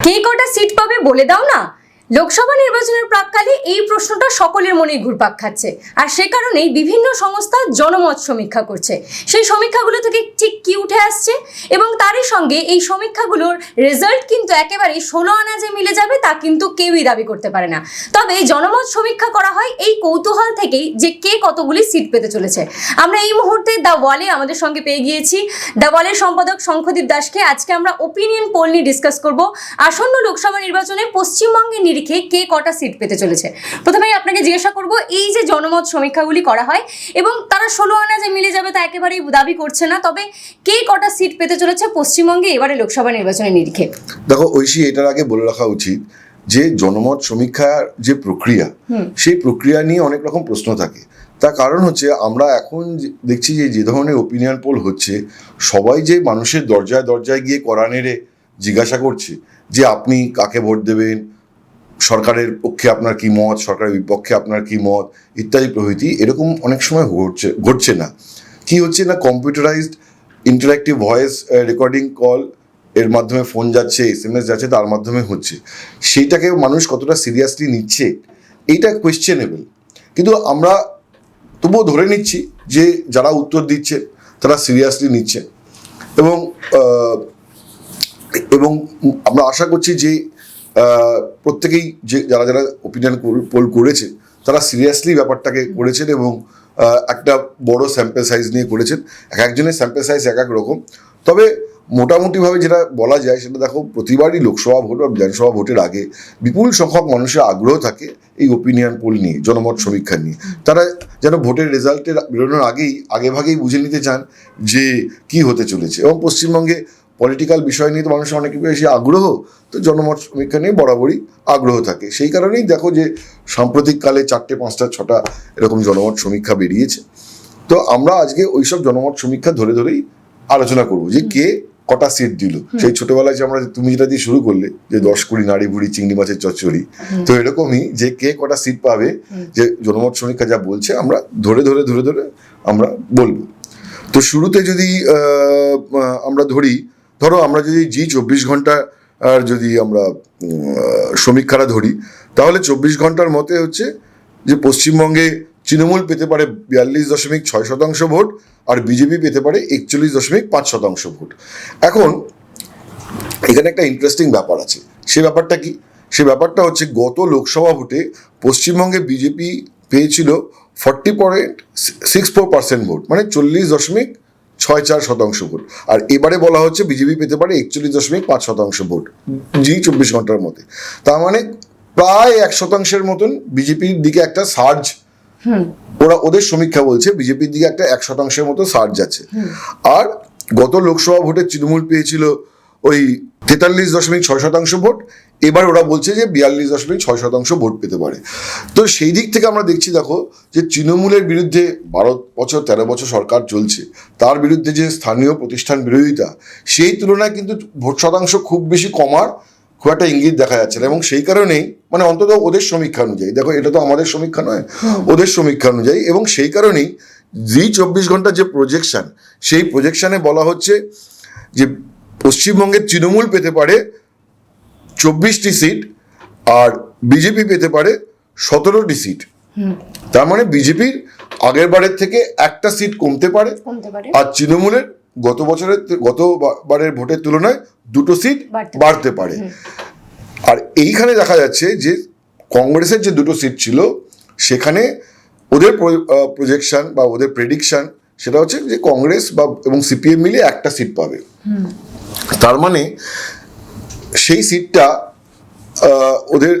কে কটা সিট পাবে বলে দাও না? লোকসভা নির্বাচনের প্রাককালে এই প্রশ্নটা সকলের মনেই ঘুরপাক খাচ্ছে। আর সে কারণেই বিভিন্ন সংস্থা জনমত সমীক্ষা করছে। সেই সমীক্ষাগুলো থেকে ঠিক কি উঠে আসছে এবং তারই সঙ্গে এই সমীক্ষাগুলোর রেজাল্ট কিন্তু একেবারেই ষোলো আনা যে মিলে যাবে তা কিন্তু কেউই দাবি করতে পারে না। তবে জনমত সমীক্ষা করা হয় এই কৌতূহল থেকেই যে কে কতগুলি সিট পেতে চলেছে। আমরা এই মুহূর্তে দ্য ওয়ালে আমাদের সঙ্গে পেয়ে গিয়েছি। দ্য ওয়ালের সম্পাদক শঙ্খদীপ দাসকে আজকে আমরা ওপিনিয়ন পোল নিয়ে ডিসকাস করব। আসন্ন লোকসভা নির্বাচনে পশ্চিমবঙ্গের নিরিখে কে কটা সিট পেতে চলেছে। প্রথমেই আপনাকে জিজ্ঞাসা করব এই যে জনমত সমীক্ষাগুলি করা হয় এবং তারা ষোলো আনা যে মিলে যাবে তা একেবারেই দাবি করছে না তবে কে কটা সিট পেতে চলেছে পশ্চিমবঙ্গে এবারে লোকসভা নির্বাচনের নিরিখে? দেখো ঐশী এটার আগে বলে রাখা উচিত যে জনমত সমীক্ষার যে প্রক্রিয়া সেই প্রক্রিয়া নিয়ে অনেক রকম প্রশ্ন থাকে। তার কারণ হচ্ছে আমরা এখন দেখছি যে যে ধরনের ওপিনিয়ন পোল হচ্ছে সবাই যে মানুষের দরজায় দরজায় গিয়ে করানেরে জিজ্ঞাসা করছে যে আপনি কাকে ভোট দেবেন? সরকারের পক্ষে আপনার কি মত, সরকারের বিপক্ষে আপনার কি মত ইত্যাদি প্রভৃতি এরকম অনেক সময় ঘটছে ঘটছে না। কি হচ্ছে না computerised interactive voice recording call এর মাধ্যমে ফোন যাচ্ছে এস এম এস যাচ্ছে, তার মাধ্যমে হচ্ছে। সেইটাকে মানুষ কতটা সিরিয়াসলি নিচ্ছে, এইটা কোয়েশ্চেনেবল কিন্তু আমরা তবুও ধরে নিচ্ছি যে যারা উত্তর দিচ্ছে, তারা সিরিয়াসলি নিচ্ছে। এবং এবং আমরা আশা করছি যে প্রত্যেকেই যে, যারা যারা ওপিনিয়ন পোল করেছে, তারা সিরিয়াসলি ব্যাপারটাকে করেছেন এবং একটা বড় স্যাম্পল সাইজ নিয়ে করেছেন। এক একজনের স্যাম্পল সাইজ এক এক রকম। তবে মোটামুটিভাবে যেটা বলা যায়, সেটা দেখো, প্রতিবারই লোকসভা ভোট বা বিধানসভা ভোটের আগে বিপুল সংখ্যক মানুষের আগ্রহ থাকে এই ওপিনিয়ন পোল নিয়ে, জনমত সমীক্ষা নিয়ে। তারা যেন ভোটের রেজাল্টের বেরোনোর আগেই, আগেভাগেই বুঝে নিতে চান যে কি হতে চলেছে। এবং পশ্চিমবঙ্গে পলিটিক্যাল বিষয় নিয়ে তো মানুষের অনেক বেশি আগ্রহ তো জনমত সমীক্ষা নিয়ে বরাবরই আগ্রহ থাকে। সেই কারণেই দেখো যে সাম্প্রতিককালে চারটে পাঁচটা ছটা এরকম জনমত সমীক্ষা বেরিয়েছে। তো আমরা আজকে ওইসব জনমত সমীক্ষা ধরে ধরেই আলোচনা করব যে কে কটা সিট দিল। সেই ছোটবেলায় যে আমরা তুমি যেটা দিয়ে শুরু করলে যে দশ কুড়ি নাড়ি বুড়ি চিংড়ি মাছের চচ্চড়ি তো এরকমই যে কে কটা সিট পাবে যে জনমত সমীক্ষা যা বলছে আমরা ধরে ধরে ধরে ধরে আমরা বলব। তো শুরুতে যদি আমরা ধরি ধরো আমরা যদি জি চব্বিশ ঘণ্টা, আর যদি আমরা সমীক্ষাটা ধরি, তাহলে চব্বিশ ঘণ্টার মতে হচ্ছে যে পশ্চিমবঙ্গে তৃণমূল পেতে পারে বিয়াল্লিশ দশমিক ছয় শতাংশ ভোট, আর বিজেপি পেতে পারে একচল্লিশ দশমিক পাঁচ শতাংশ ভোট। এখন, এখানে একটা ইন্টারেস্টিং ব্যাপার আছে। সে ব্যাপারটা কি? সে ব্যাপারটা হচ্ছে গত লোকসভা ভোটে পশ্চিমবঙ্গে বিজেপি পেয়েছিল forty point six four percent vote মানে চল্লিশ দশমিক ছয় চার শতাংশ ভোট। আর এবারে বলা হচ্ছে বিজেপি পেতে পারে একচল্লিশ দশমিক পাঁচ শতাংশ ভোট জি চব্বিশ ঘণ্টার মধ্যে। তার মানে প্রায় এক শতাংশের মতন বিজেপির দিকে একটা সার্জ ওরা ওদের সমীক্ষা বলছে বিজেপির দিকে একটা এক শতাংশের মতো সার্জ আছে। আর গত লোকসভা ভোটে তৃণমূল পেয়েছিল ওই তেতাল্লিশ দশমিক ছয় শতাংশ ভোট, এবার ওরা বলছে যে বিয়াল্লিশ দশমিক ছয় শতাংশ ভোট পেতে পারে। তো সেই দিক থেকে আমরা দেখছি দেখো যে তৃণমূলের বিরুদ্ধে বারো বছর, তেরো বছর সরকার চলছে, তার বিরুদ্ধে যে স্থানীয় প্রতিষ্ঠান বিরোধিতা, সেই তুলনায় কিন্তু ভোট শতাংশ খুব বেশি কমার খুব একটা ইঙ্গিত দেখা যাচ্ছে না এবং সেই কারণেই মানে অন্তত ওদের সমীক্ষা অনুযায়ী, দেখো এটা তো আমাদের সমীক্ষা নয়, ওদের সমীক্ষা অনুযায়ী এবং সেই কারণেই জি চব্বিশ ঘণ্টার যে প্রজেকশন সেই প্রজেকশনে বলা হচ্ছে যে পশ্চিমবঙ্গের তৃণমূল পেতে পারে চব্বিশটি সিট আর বিজেপি পেতে পারে সতেরোটি সিট। তার মানে বিজেপির আগের বারের থেকে একটা সিট কমতে পারে আর তৃণমূলের গত বছরের গত বারের ভোটের তুলনায় দুটো সিট বাড়তে পারে। বাড়তে পারে। আর এইখানে দেখা যাচ্ছে যে কংগ্রেসের যে দুটো সিট ছিল সেখানে ওদের প্রজেকশন বা ওদের প্রেডিকশন সেটা হচ্ছে যে কংগ্রেস বা এবং সিপিএম মিলে একটা সিট পাবে। তার মানে সেই সিটটা ওদের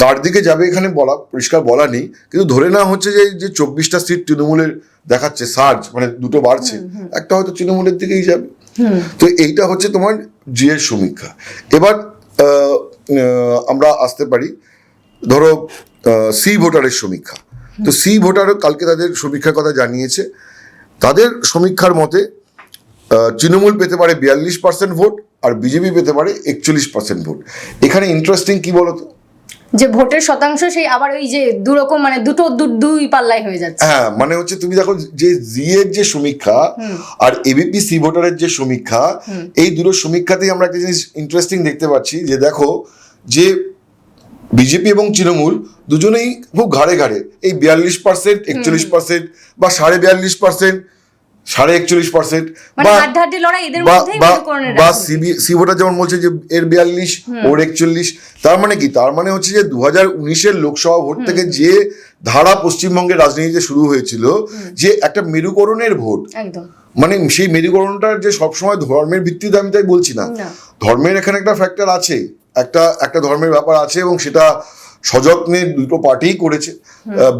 কার দিকে যাবে এখানে বলা পরিষ্কার বলা নেই। কিন্তু ধরে নেওয়া হচ্ছে যে যে চব্বিশটা সিট তৃণমূলের দেখাচ্ছে সার্জ মানে দুটো বাড়ছে। একটা হয়তো তৃণমূলের দিকেই যাবে। তো এইটা হচ্ছে তোমার জি এর সমীক্ষা। এবার আমরা আসতে পারি ধরো সি ভোটারের সমীক্ষা। তো সি ভোটারও কালকে তাদের সমীক্ষার কথা জানিয়েছে। তাদের সমীক্ষার মতে তৃণমূল পেতে পারে বিয়াল্লিশ পার্সেন্ট ভোট আর বিজেপি পেতে পারে একচল্লিশ পার্সেন্ট ভোট এখানে ইন্টারেস্টিং কি বলতো? যে ভোটের শতাংশ সেই আবার ওই যে দুরকম মানে দুটো দু- দুই পাল্লাই হয়ে যাচ্ছে। হ্যাঁ মানে হচ্ছে তুমি দেখো যে জি এর যে সমীক্ষা আর এবিপি সি ভোটারের যে সমীক্ষা এই দুটো সমীক্ষাতেই আমরা একটা জিনিস ইন্টারেস্টিং দেখতে পাচ্ছি যে দেখো যে বিজেপি এবং তৃণমূল দুজনেই খুব ঘাড়ে ঘাড়ে। এই বিয়াল্লিশ পার্সেন্ট একচল্লিশ পার্সেন্ট বা সাড়ে বিয়াল্লিশ পার্সেন্ট সাড়ে একচল্লিশ পার্সেন্ট মানে বা মধ্যেই বা মেরুকরণের বা রাজনীতি। সিবি সি ভোটার যেমন বলছে যে এর বিয়াল্লিশ ওর একচল্লিশ তার মানে কি? তার মানে হচ্ছে যে দু হাজার উনিশের লোকসভা ভোট থেকে যে ধারা পশ্চিমবঙ্গের রাজনীতিতে শুরু হয়েছিল যে একটা মেরুকরণের ভোট। মানে সেই মেরুকরণটার যে সবসময় ধর্মের ভিত্তিতে আমি তাই বলছি না। না। ধর্মের এখানে একটা ফ্যাক্টর আছে একটা একটা ধর্মের ব্যাপার আছে এবং সেটা সযত্নে দুটো পার্টিই করেছে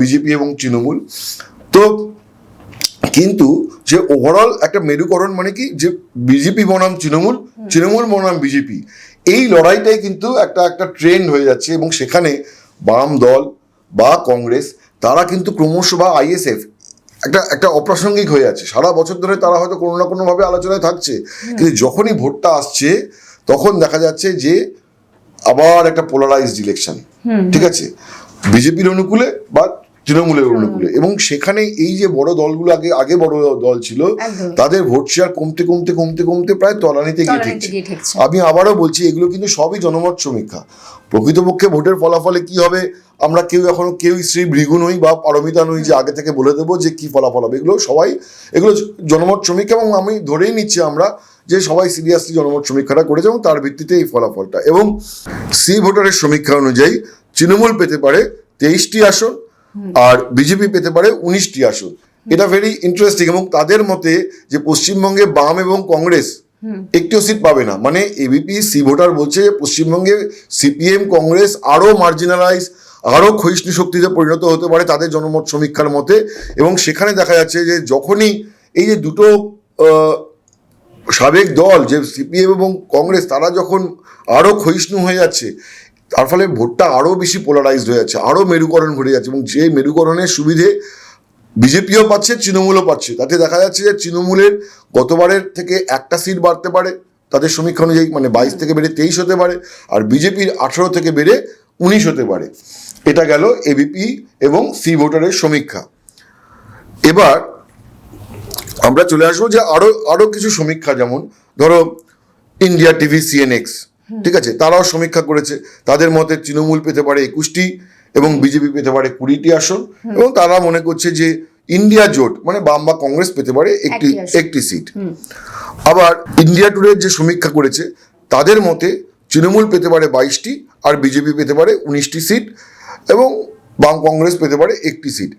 বিজেপি এবং তৃণমূল। তো কিন্তু যে ওভারঅল একটা মেরুকরণ মানে কি? যে বিজেপি বনাম তৃণমূল তৃণমূল বনাম বিজেপি এই লড়াইটাই কিন্তু একটা একটা ট্রেন্ড হয়ে যাচ্ছে এবং সেখানে বাম দল বা কংগ্রেস তারা কিন্তু ক্রমশ বা আইএসএফ একটা একটা অপ্রাসঙ্গিক হয়ে যাচ্ছে। সারা বছর ধরে তারা হয়তো কোনো না কোনোভাবে আলোচনায় থাকছে কিন্তু যখনই ভোটটা আসছে তখন দেখা যাচ্ছে যে আবার একটা পোলারাইজড ইলেকশন ঠিক আছে? বিজেপির অনুকূলে বা তৃণমূলের অনুকূলে এবং সেখানে এই যে বড় দলগুলো আগে আগে বড় দল ছিল তাদের ভোট শেয়ার কমতে কমতে কমতে কমতে প্রায় তলানিতে গিয়ে ঠেকছে। আমি আবারও বলছি এগুলো কিন্তু সবই জনমত সমীক্ষা প্রকৃতপক্ষে ভোটের ফলাফলে কি হবে আমরা কেউ এখনও কেউ শ্রী ভৃগু নই বা পারমিতা নই যে আগে থেকে বলে দেবো যে কি ফলাফল হবে। এগুলো সবাই এগুলো জনমত সমীক্ষা এবং আমি ধরেই নিচ্ছি আমরা যে সবাই সিরিয়াসলি জনমত সমীক্ষাটা করেছে এবং তার ভিত্তিতে এই ফলাফলটা। এবং সি ভোটারের সমীক্ষা অনুযায়ী তৃণমূল পেতে পারে তেইশটি আসন আর বিজেপি পেতে পারে উনিশটি আসন। এটা ভেরি ইন্টারেস্টিং এবং তাদের মতে যে পশ্চিমবঙ্গে বাম এবং কংগ্রেস একটিও সিট পাবে না। মানে এবিপি সি ভোটার বলছে যে পশ্চিমবঙ্গে সিপিএম কংগ্রেস আরও মার্জিনালাইজ আরও ক্ষয়িষ্ণু শক্তিতে পরিণত হতে পারে তাদের জনমত সমীক্ষার মতে এবং সেখানে দেখা যাচ্ছে যে যখনই এই যে দুটো আহ, সাবেক দল যে সিপিএম এবং কংগ্রেস তারা যখন আরও ক্ষয়িষ্ণু হয়ে যাচ্ছে তার ফলে ভোটটা আরও বেশি পোলারাইজড হয়ে যাচ্ছে আরও মেরুকরণ ঘটে যাচ্ছে এবং যে মেরুকরণের সুবিধে বিজেপিও পাচ্ছে, তৃণমূলও পাচ্ছে। তাতে দেখা যাচ্ছে যে তৃণমূলের গতবারের থেকে একটা সিট বাড়তে পারে, তাদের সমীক্ষা অনুযায়ী মানে বাইশ থেকে বেড়ে তেইশ হতে পারে আর বিজেপির আঠেরো থেকে বেড়ে উনিশ হতে পারে। এটা গেল এবিপি এবং সি ভোটারের সমীক্ষা। এবার আমরা চলে আসব যে আরও আরও কিছু সমীক্ষা যেমন ধরো ইন্ডিয়া টিভি সিএনএক্স ঠিক আছে? তারাও সমীক্ষা করেছে। তাদের মতে তৃণমূল পেতে পারে একুশটি এবং বিজেপি পেতে পারে কুড়িটি আসন এবং তারা মনে করছে যে ইন্ডিয়া জোট মানে বাম বা কংগ্রেস পেতে পারে একটি একটি সিট। আবার ইন্ডিয়া টুডের যে সমীক্ষা করেছে তাদের মতে তৃণমূল পেতে পারে বাইশটি আর বিজেপি পেতে পারে উনিশটি সিট এবং বাম কংগ্রেস পেতে পারে একটি সিট।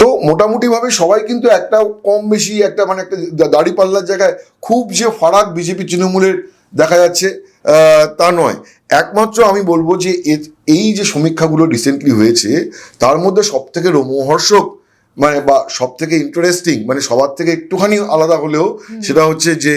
তো মোটামুটিভাবে সবাই কিন্তু একটা কম বেশি একটা মানে একটা দাড়ি পাল্লার জায়গায় খুব যে ফারাক বিজেপি তৃণমূলের দেখা যাচ্ছে তা নয়। একমাত্র আমি বলব যে এই যে সমীক্ষাগুলো রিসেন্টলি হয়েছে তার মধ্যে সবথেকে রোমহর্ষক মানে বা সব থেকে ইন্টারেস্টিং মানে সবার থেকে একটুখানি আলাদা হলেও সেটা হচ্ছে যে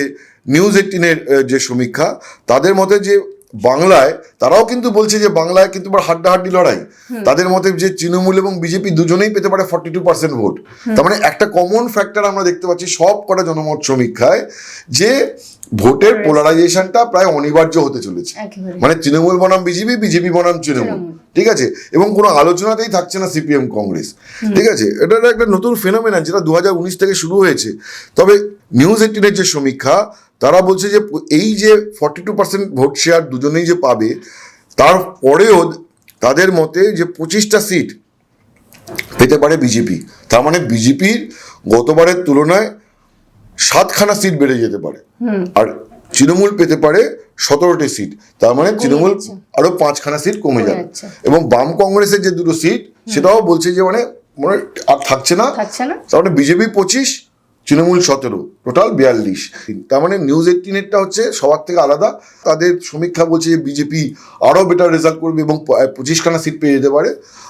নিউজ এইটিনের যে সমীক্ষা তাদের মতে যে বাংলায় তারাও কিন্তু বলছে যে বাংলায় কিন্তু হাড্ডাহাড্ডি লড়াই। তাদের মতে যে তৃণমূল এবং বিজেপি দুজনেই পেতে পারে ফর্টি টু পার্সেন্ট ভোট তার মানে একটা কমন ফ্যাক্টর আমরা দেখতে পাচ্ছি সব কটা জনমত সমীক্ষায় যে ভোটের পোলারাইজেশনটা প্রায় অনিবার্য হতে চলেছে। মানে তৃণমূল বনাম বিজেপি বিজেপি বনাম তৃণমূল। ঠিক আছে? এবং কোনো আলোচনাতেই থাকছে না সিপিএম কংগ্রেস। ঠিক আছে? এটা একটা নতুন ফেনোমেনা যেটা দু উনিশ থেকে শুরু হয়েছে। তবে নিউজ এইটিনের যে সমীক্ষা তারা বলছে যে এই যে ফর্টি টু পার্সেন্ট ভোট শেয়ার দুজনেই যে পাবে তারপরেও তাদের মতে যে পঁচিশটা সিট পেতে পারে বিজেপি তার মানে বিজেপির গতবারের তুলনায় সাতখানা সিট বেড়ে যেতে পারে। আর তৃণমূল পেতে পারে সতেরোটি সিট তার মানে তৃণমূল যাচ্ছে। আরও পাঁচখানা সিট কমে কমে যাবে। এবং বাম কংগ্রেসের যে দুটো সিট সেটাও বলছে যে মানে মানে আর থাকছে না। তার মানে বিজেপি পঁচিশ তৃণমূল সতেরো, টোটাল বিয়াল্লিশ তার মানে নিউজ এইটিনেরটা হচ্ছে সবার থেকে আলাদা। তাদের সমীক্ষা বলছে যে বিজেপি আরও বেটার রেজাল্ট করবে এবং পঁচিশখানা সিট পেয়ে যেতে পারে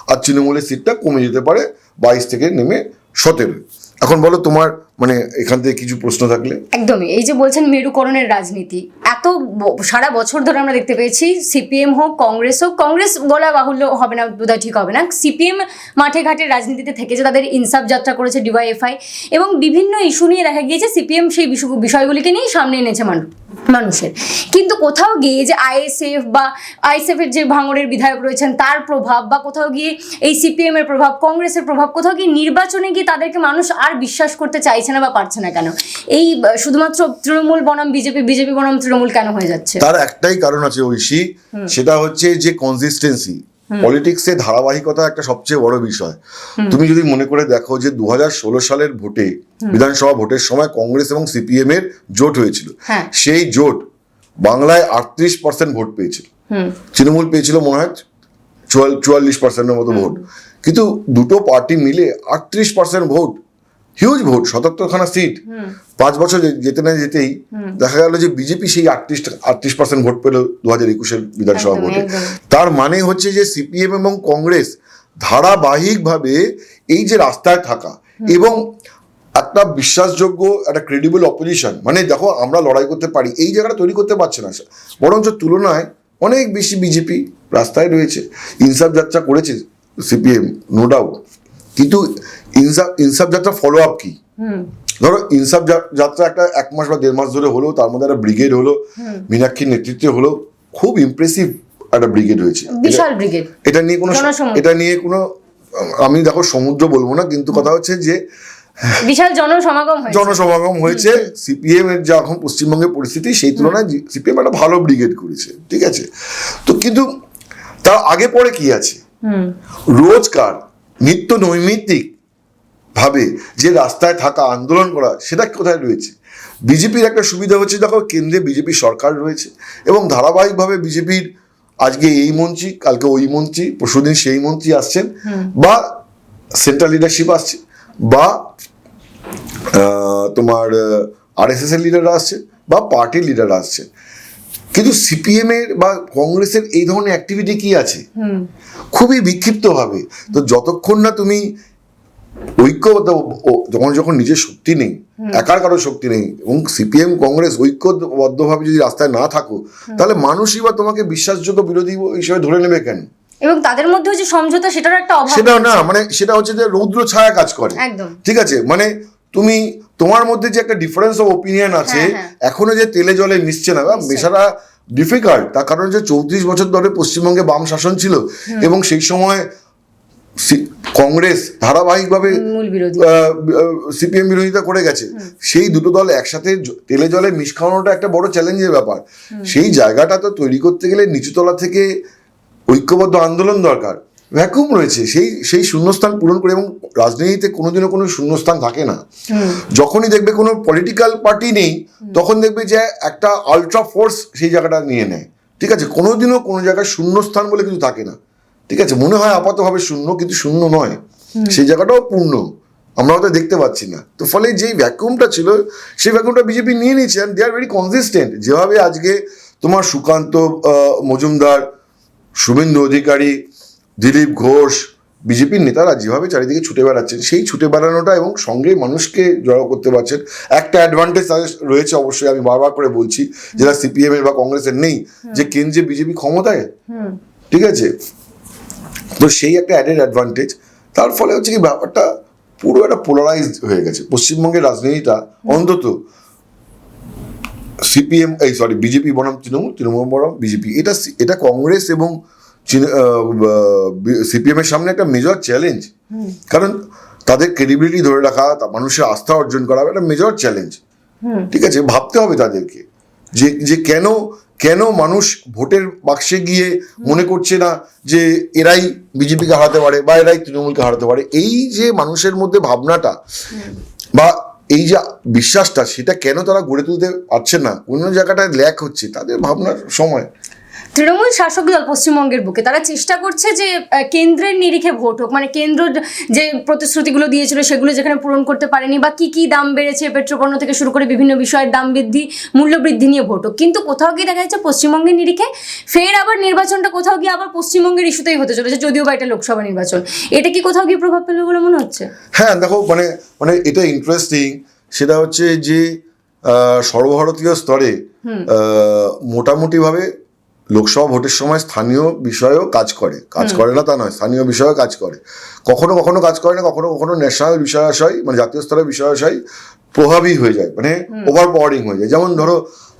আর তৃণমূলের সিটটা কমে যেতে পারে বাইশ থেকে নেমে সতেরো এখন বলো তোমার মানে এখান থেকে কিছু প্রশ্ন থাকলে? একদমই। এই যে বলছেন মেরুকরণের রাজনীতি, এত সারা বছর ধরে আমরা দেখতে পেয়েছি, সিপিএম হোক, কংগ্রেস হোক, কংগ্রেস বলা বাহুল্য হবে না, বোধহয় ঠিক হবে না। সিপিএম মাঠে ঘাটে রাজনীতিতে থেকেছে, তাদের ইনসাফ যাত্রা করেছে ডিওয়াইএফআই, এবং বিভিন্ন ইস্যু নিয়ে দেখা গিয়েছে, সিপিএম সেই বিষয়গুলিকে নিয়ে সামনে এনেছে মানুষ মানুষের। কিন্তু কোথাও গিয়ে যে আইএসএফ বা আইএসএফ এর যে ভাঙড়ের বিধায়ক রয়েছেন, তার প্রভাব বা কোথাও গিয়ে এই সিপিএম এর প্রভাব, কংগ্রেসের প্রভাব, কোথাও গিয়ে নির্বাচনে গিয়ে তাদেরকে মানুষ আর বিশ্বাস করতে চাইছে না বা পারছে না কেন? এই শুধুমাত্র তৃণমূল বনাম বিজেপি বিজেপি বনাম তৃণমূল কেন হয়ে যাচ্ছে? তার একটাই কারণ আছে ঐশী সেটা হচ্ছে যে কনসিস্টেন্সি পলিটিক্সে ধারাবাহিকতা একটা সবচেয়ে বড় বিষয়। তুমি যদি মনে করে দেখো যে দু সালের ভোটে বিধানসভা ভোটের সময় কংগ্রেস এবং সিপিএম এর জোট হয়েছিল। হ্যাঁ। সেই জোট বাংলায় আটত্রিশ পার্সেন্ট ভোট পেয়েছিল। তৃণমূল পেয়েছিল মনে হয় চুয়াল- চুয়াল্লিশ পার্সেন্টের মতো ভোট। কিন্তু দুটো পার্টি মিলে আটত্রিশ পার্সেন্ট ভোট হিউজ ভোট সতাত্তরখানা সিট পাঁচ বছর যেতে না যেতেই দেখা গেল যে বিজেপি সেই আটত্রিশ আটত্রিশ পার্সেন্ট ভোট পেল দু হাজার একুশের বিধানসভা ভোটে। তার মানে হচ্ছে যে সিপিএম এবং কংগ্রেস ধারাবাহিকভাবে এই যে রাস্তায় থাকা এবং একটা বিশ্বাসযোগ্য একটা ক্রেডিবল অপোজিশন মানে দেখো আমরা লড়াই করতে পারি এই জায়গাটা তৈরি করতে পারছে না বরঞ্চ তুলনায় অনেক বেশি বিজেপি রাস্তায় রয়েছে। ইনসাফ যাত্রা করেছে সিপিএম নো ডাউট কিন্তু ইনসাফ ইনসাফ যাত্রা ফলো আপ কি? হুম। ধরো ইনসাফ যাত্রা একটা এক মাস বা দেড় মাস ধরে হলো তার মধ্যে একটা ব্রিগেড হলো মীনাক্ষীর নেতৃত্বে হলো খুব ইমপ্রেসিভ একটা ব্রিগেড হয়েছে। বিশাল ব্রিগেড এটা নিয়ে কোনো। এটা নিয়ে কোনো আমি দেখো সমুদ্র বলব না কিন্তু কথা হচ্ছে যে বিশাল জনসমাগম হয়েছে। জনসমাগম হয়েছে সিপিএম এর যা এখন পশ্চিমবঙ্গের পরিস্থিতি সেই তুলনায় সিপিএম একটা ভালো ব্রিগেড করেছে ঠিক আছে? তো কিন্তু তার আগে পরে কি আছে? রোজকার নিত্য নৈমিত্তিক ভাবে যে রাস্তায় থাকা আন্দোলন করা সেটা কোথায় রয়েছে? বিজেপির একটা সুবিধা হচ্ছে দেখো কেন্দ্রে বিজেপি সরকার রয়েছে এবং ধারাবাহিকভাবে বিজেপির আজকে এই মন্ত্রী কালকে ওই মন্ত্রী পরশুদিন সেই মন্ত্রী আসছেন বা সেন্ট্রাল লিডারশিপ আসছে বা তোমার আরএসএস এর লিডাররা আসছে বা পার্টির লিডাররা আসছে। কিন্তু সিপিএম এর বা কংগ্রেসের এই ধরনের অ্যাক্টিভিটি কি আছে? খুবই বিক্ষিপ্তভাবে। তো যতক্ষণ না তুমি ঐক্যবদ্ধ যখন যখন নিজের শক্তি নেই একার কারও শক্তি নেই এবং সিপিএম কংগ্রেস ঐক্যবদ্ধভাবে যদি রাস্তায় না থাকো তাহলে মানুষই বা তোমাকে বিশ্বাসযোগ্য বিরোধী হিসেবে ধরে নেবে কেন? এবং তাদের মধ্যে যে সমঝোতা সেটারও একটা অভাব সেটা না মানে সেটা হচ্ছে যে রৌদ্র ছায়া কাজ করে। ঠিক আছে? মানে তুমি তোমার মধ্যে যে একটা ডিফারেন্স অফ ওপিনিয়ন আছে হ্যাঁ, হ্যাঁ। এখনও যে তেলে জলে মিশছে না বা মেশাটা ডিফিকাল্ট তার কারণ যে চৌত্রিশ বছর ধরে পশ্চিমবঙ্গে বাম শাসন ছিল এবং সেই সময় কংগ্রেস ধারাবাহিকভাবে সিপিএম বিরোধিতা করে গেছে। সেই দুটো দল একসাথে তেলে জলে মিশ খাওয়ানোটা একটা বড় চ্যালেঞ্জের ব্যাপার। সেই জায়গাটা তো তৈরি করতে গেলে নিচুতলা থেকে ঐক্যবদ্ধ আন্দোলন দরকার। ভ্যাকুম রয়েছে। সেই সেই শূন্যস্থান পূরণ করে এবং রাজনীতিতে কোনোদিনও কোনো শূন্যস্থান থাকে না। যখনই দেখবে কোনো পলিটিক্যাল পার্টি নেই তখন দেখবে যে একটা আলট্রা ফোর্স সেই জায়গাটা নিয়ে নেয়। ঠিক আছে? কোনোদিনও কোনো জায়গায় শূন্যস্থান বলে কিছু থাকে না। ঠিক আছে? মনে হয় আপাতভাবে শূন্য কিন্তু শূন্য নয়। সেই জায়গাটাও পূর্ণ। আমরা হয়তো দেখতে পাচ্ছি না। তো ফলে যেই ভ্যাকুমটা ছিল সেই ভ্যাকুমটা বিজেপি নিয়ে নিয়েছে and they are very consistent যেভাবে আজকে তোমার সুকান্ত মজুমদার শুভেন্দু অধিকারী দিলীপ ঘোষ বিজেপির নেতারা যেভাবে চারিদিকে ছুটে বেড়াচ্ছেন সেই ছুটে বেড়ানোটা এবং সঙ্গে মানুষকে জড়ো করতে পারছেন। একটা অ্যাডভান্টেজ তাদের রয়েছে অবশ্যই আমি বারবার করে বলছি যেটা সিপিএম এর বা কংগ্রেসের নেই যে কেন্দ্রে বিজেপি ক্ষমতায়। ঠিক আছে? তো সেই একটা অ্যাডেড অ্যাডভান্টেজ তার ফলে হচ্ছে কি ব্যাপারটা পুরো একটা পোলারাইজড হয়ে গেছে। পশ্চিমবঙ্গের রাজনীতিটা অন্তত সিপিএম এই সরি বিজেপি বনাম তৃণমূল তৃণমূল বনাম বিজেপি এটা এটা কংগ্রেস এবং সিপিএম এর সামনে একটা মেজর চ্যালেঞ্জ কারণ তাদের ক্রেডিবিলিটি ধরে রাখা তা মানুষের আস্থা অর্জন করা একটা মেজর চ্যালেঞ্জ ঠিক আছে ভাবতে হবে তাদেরকে যে যে কেন কেন মানুষ ভোটের বাক্সে গিয়ে মনে করছে না যে এরাই বিজেপিকে হারাতে পারে বা এরাই তৃণমূলকে হারাতে পারে? এই যে মানুষের মধ্যে ভাবনাটা বা এই যে বিশ্বাসটা, সেটা কেন তারা গড়ে তুলতে পারছে না? অন্য জায়গাটায় ল্যাক হচ্ছে, তাদের ভাবনার সময়। তৃণমূল শাসক দল পশ্চিমবঙ্গের বুকে তারা চেষ্টা করছে যে কেন্দ্রের নিরিখে ভোট হোক মানে কেন্দ্র যে প্রতিশ্রুতিগুলো দিয়েছিল সেগুলো যেখানে পূরণ করতে পারেনি বা কি কি দাম বেড়েছে পেট্রোপণ্য থেকে শুরু করে বিভিন্ন বিষয়ের দাম বৃদ্ধি মূল্য বৃদ্ধি নিয়ে ভোট হোক। কিন্তু কোথাও গিয়ে দেখা যাচ্ছে পশ্চিমবঙ্গের নিরিখে ফের আবার নির্বাচনটা কোথাও গিয়ে আবার পশ্চিমবঙ্গের ইস্যুতেই হতে চলেছে যদিও বা এটা লোকসভা নির্বাচন। এটা কি কোথাও গিয়ে প্রভাব ফেলবে বলে মনে হচ্ছে? হ্যাঁ দেখো মানে মানে এটা ইন্টারেস্টিং সেটা হচ্ছে যে সর্বভারতীয় স্তরে মোটামুটিভাবে লোকসভা ভোটের সময় স্থানীয় বিষয়েও কাজ করে। কাজ করে না তা নয় স্থানীয় বিষয়েও কাজ করে। কখনো কখনো কাজ করে না কখনো কখনো ন্যাশনাল বিষয়াশয় মানে জাতীয় স্তরের বিষয়াশয় প্রভাবী হয়ে যায় মানে ওভার পাওয়ারিং হয়ে যায়। যেমন ধরো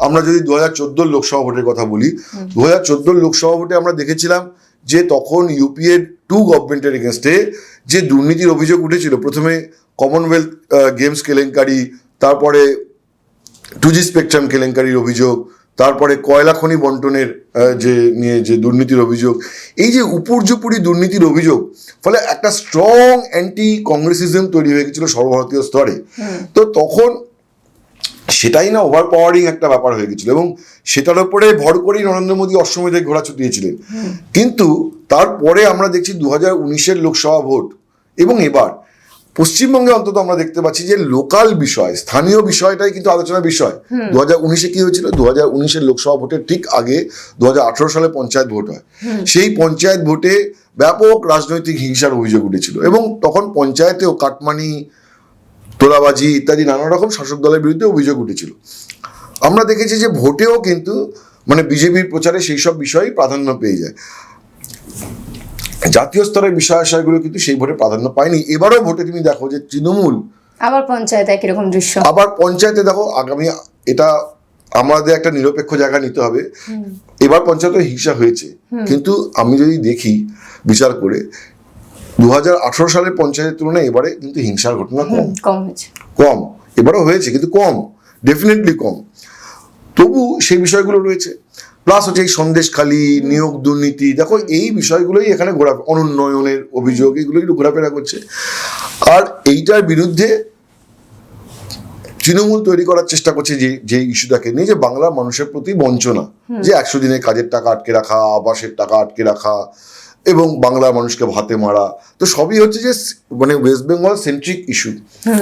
আমরা যদি দু হাজার চোদ্দোর লোকসভা ভোটের কথা বলি দু হাজার চোদ্দোর লোকসভা ভোটে আমরা দেখেছিলাম যে তখন ইউপিএ টু গভর্নমেন্টের এগেনস্টে যে দুর্নীতির অভিযোগ উঠেছিল প্রথমে কমনওয়েলথ গেমস কেলেঙ্কারি তারপরে টু জি স্পেকট্রাম কেলেঙ্কারির অভিযোগ তারপরে কয়লা খনি বন্টনের যে নিয়ে যে দুর্নীতির অভিযোগ এই যে উপর্যুপুরি দুর্নীতির অভিযোগ ফলে একটা স্ট্রং অ্যান্টি কংগ্রেসিজম তৈরি হয়ে গেছিল সর্বভারতীয় স্তরে। তো তখন সেটাই না ওভার পাওয়ারিং একটা ব্যাপার হয়ে গেছিল এবং সেটার উপরে ভর করেই নরেন্দ্র মোদী অশ্বমেধে ঘোড়া ছুটিয়েছিলেন। কিন্তু তারপরে আমরা দেখছি দু হাজার উনিশের লোকসভা ভোট এবং এবার পশ্চিমবঙ্গে অন্তত আমরা দেখতে পাচ্ছি যে লোকাল বিষয় স্থানীয় বিষয়টাই কিন্তু আলোচনার বিষয়। দু হাজার উনিশে কি হয়েছিল? দু হাজার উনিশের লোকসভা ভোটের ঠিক আগে দু সালে পঞ্চায়েত ভোট হয়। সেই পঞ্চায়েত ভোটে ব্যাপক রাজনৈতিক হিংসার অভিযোগ উঠেছিল এবং তখন পঞ্চায়েতেও কাটমানি তোলাবাজি ইত্যাদি নানা রকম শাসক দলের বিরুদ্ধে অভিযোগ উঠেছিল। আমরা দেখেছি যে ভোটেও কিন্তু মানে বিজেপির প্রচারে সেই সব বিষয়ই প্রাধান্য পেয়ে যায়। জাতীয় স্তরের বিষয় আশয়গুলো কিন্তু সেই ভোটে প্রাধান্য পায়নি। এবারও ভোটে তুমি দেখো যে তৃণমূল আবার পঞ্চায়েত একই রকম দৃশ্য। আবার পঞ্চায়েতে দেখো আগামী এটা আমাদের একটা নিরপেক্ষ জায়গা নিতে হবে। এবার পঞ্চায়েতে হিংসা হয়েছে। কিন্তু আমি যদি দেখি বিচার করে দু হাজার আঠারো সালের পঞ্চায়েতের তুলনায় এবারে কিন্তু হিংসার ঘটনা কম। কম হয়েছে। কম। এবারও হয়েছে কিন্তু কম। ডেফিনেটলি কম। তবু সেই বিষয়গুলো রয়েছে। প্লাস হচ্ছে এই সন্দেশখালি নিয়োগ দুর্নীতি দেখো এই বিষয়গুলোই এখানে ঘোরা অনুন্নয়নের অভিযোগ এগুলো একটু ঘোরাফেরা করছে। আর এইটার বিরুদ্ধে তৃণমূল তৈরি করার চেষ্টা করছে যে যে ইস্যুটাকে নিয়ে যে বাংলার মানুষের প্রতি বঞ্চনা। যে একশো দিনের কাজের টাকা আটকে রাখা আবাসের টাকা আটকে রাখা এবং বাংলার মানুষকে ভাতে মারা তো সবই হচ্ছে যে মানে ওয়েস্ট বেঙ্গল সেন্ট্রিক ইস্যু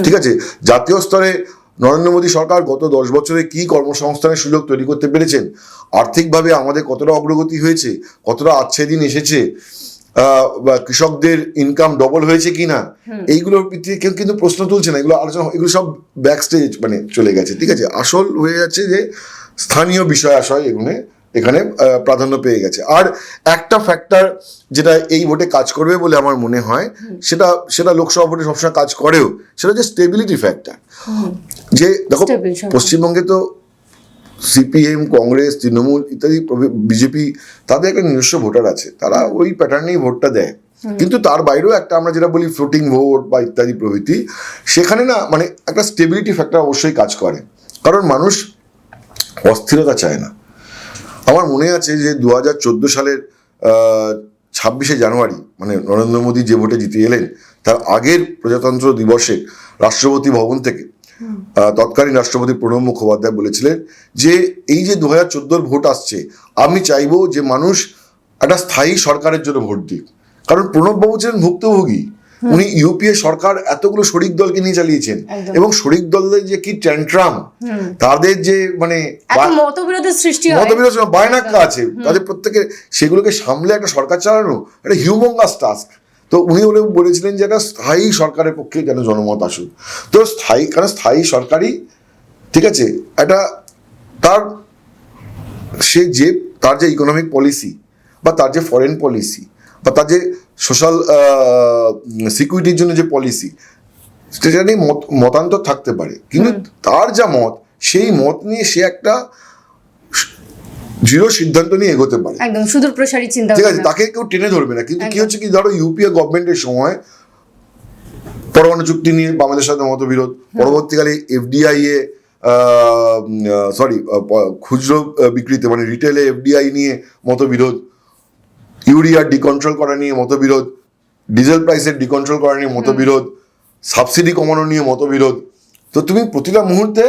ঠিক আছে? জাতীয় স্তরে নরেন্দ্র মোদী সরকার গত দশ বছরে কি কর্মসংস্থানের সুযোগ তৈরি করতে পেরেছেন? আর্থিকভাবে আমাদের কতটা অগ্রগতি হয়েছে? কতটা আচ্ছে দিন এসেছে কৃষকদের ইনকাম ডবল হয়েছে কি না এইগুলোর ভিত্তিতে কেউ কিন্তু প্রশ্ন তুলছে না। এগুলো আলোচনা এগুলো সব ব্যাক স্টেজ মানে চলে গেছে ঠিক আছে? আসল হয়ে যাচ্ছে যে স্থানীয় বিষয় আসয় এগুলো এখানে প্রাধান্য পেয়ে গেছে। আর একটা ফ্যাক্টর যেটা এই ভোটে কাজ করবে বলে আমার মনে হয় সেটা সেটা লোকসভা ভোটে সবসময় কাজ করেও সেটা হচ্ছে স্টেবিলিটি ফ্যাক্টর যে দেখো। পশ্চিমবঙ্গে তো সিপিএম কংগ্রেস তৃণমূল ইত্যাদি বিজেপি তাদের একটা নিজস্ব ভোটার আছে। তারা ওই প্যাটার্নেই ভোটটা দেয়। কিন্তু তার বাইরেও একটা আমরা যেটা বলি ফ্লোটিং ভোট বা ইত্যাদি প্রভৃতি সেখানে না মানে একটা স্টেবিলিটি ফ্যাক্টর অবশ্যই কাজ করে। কারণ মানুষ অস্থিরতা চায় না। আমার মনে আছে যে দু হাজার চোদ্দ সালের ছাব্বিশে জানুয়ারি মানে নরেন্দ্র মোদী যে ভোটে জিতে এলেন তার আগের প্রজাতন্ত্র দিবসে রাষ্ট্রপতি ভবন থেকে তৎকালীন রাষ্ট্রপতি প্রণব মুখোপাধ্যায় বলেছিলেন যে এই যে দু হাজার চোদ্দোর ভোট আসছে আমি চাইব যে মানুষ একটা স্থায়ী সরকারের জন্য ভোট দিক। কারণ প্রণব বাবু ছিলেন ভুক্তভোগী। উনি ইউপিএ সরকার এতগুলো শরিক দলকে নিয়ে চালিয়েছেন। এবং শরিক দলদের যে কি ট্যান্ট্রাম তাদের যে মানে মতবিরোধের সৃষ্টি মতবিরোধ বায়নাক্কা আছে। তাদের প্রত্যেকে সেগুলোকে সামলে একটা সরকার চালানো একটা হিউমঙ্গাস টাস্ক। তো উনি বলে বলেছিলেন যে একটা স্থায়ী সরকারের পক্ষে যেন জনমত আসুক। তো স্থায়ী কারণ স্থায়ী সরকারই ঠিক আছে একটা তার সে যে তার যে ইকোনমিক পলিসি বা তার যে ফরেন পলিসি বা তার যে সোশ্যাল সিকিউরিটির জন্য যে পলিসি সেটা নিয়ে মত মতান্তর থাকতে পারে। কিন্তু তার যা মত সেই মত নিয়ে সে একটা দৃঢ় সিদ্ধান্ত নিয়ে এগোতে পারে। একদম সুদূর প্রসারী চিন্তা ঠিক আছে তাকে কেউ টেনে ধরবে না। কিন্তু কি হচ্ছে কি ধরো ইউপিএ গভর্নমেন্টের সময় পরমাণু চুক্তি নিয়ে বাংলাদেশের সাথে মতবিরোধ পরবর্তীকালে এফডিআই এ সরি খুচরো বিক্রিতে মানে রিটেলে এফডিআই নিয়ে মতবিরোধ ইউরিয়া ডিকন্ট্রোল করা নিয়ে মতবিরোধ ডিজেল প্রাইসের ডিকন্ট্রোল করা নিয়ে মতবিরোধ সাবসিডি কমানো নিয়ে মতবিরোধ। তো তুমি প্রতিটা মুহূর্তে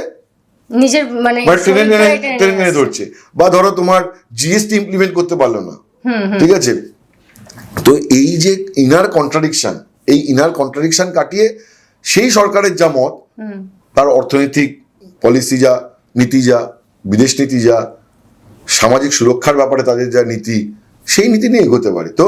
নিজের মানে টেনে টেনে ধরছে বা ধরো তোমার জিএসটি ইমপ্লিমেন্ট করতে পারল না। ঠিক আছে? তো এই যে ইনার কন্ট্রাডিকশন এই ইনার কন্ট্রাডিকশন কাটিয়ে সেই সরকারের যা মত তার অর্থনৈতিক পলিসি যা নীতি যা বিদেশ নীতি যা সামাজিক সুরক্ষার ব্যাপারে তাদের যা নীতি সেই নীতি নিয়ে এগোতে পারে। তো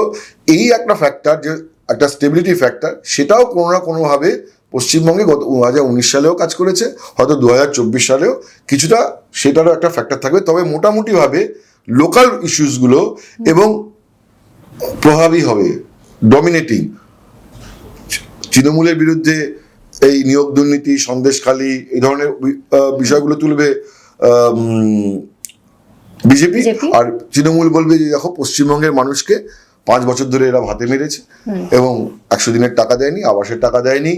এই একটা ফ্যাক্টর যে একটা স্টেবিলিটি ফ্যাক্টর সেটাও কোনো না কোনোভাবে পশ্চিমবঙ্গে গত দু হাজার উনিশ সালেও কাজ করেছে হয়তো দু হাজার চব্বিশ সালেও কিছুটা সেটারও একটা ফ্যাক্টর থাকবে। তবে মোটামুটিভাবে লোকাল ইস্যুসগুলো এবং প্রভাবী হবে ডমিনেটিং তৃণমূলের বিরুদ্ধে এই নিয়োগ দুর্নীতি সন্দেশখালী এই ধরনের বিষয়গুলো তুলবে বিজেপি? আর তৃণমূল বলবে যে দেখো পশ্চিমবঙ্গের মানুষকে পাঁচ বছর ধরে এরা ভাতে মেরেছে এবং একশো দিনের টাকা দেয়নি আবাসের টাকা দেয়নি।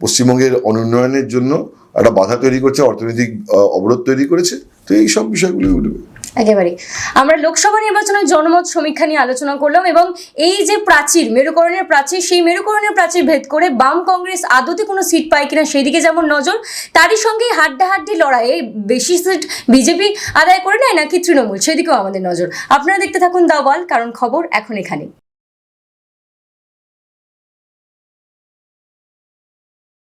পশ্চিমবঙ্গের অনুন্নয়নের জন্য একটা বাধা তৈরি করছে অর্থনৈতিক অবরোধ তৈরি করেছে। তো এইসব বিষয়গুলি উঠবে। একেবারে আমরা লোকসভা নির্বাচনের জনমত সমীক্ষা নিয়ে আলোচনা করলাম এবং এই যে প্রাচীর, মেরুকরণের প্রাচীর, সেই মেরুকরণের প্রাচীর ভেদ করে বাম কংগ্রেস আদতে কোনো সিট পায় কিনা সেই দিকে যেমন নজর, তারই সঙ্গে হাড্ডাহাড্ডি লড়াইয়ে বেশি সিট বিজেপি আদায় করে নেয় নাকি তৃণমূল, সেদিকেও আমাদের নজর। আপনারা দেখতে থাকুন দাওয়াল কারণ খবর এখন এখানে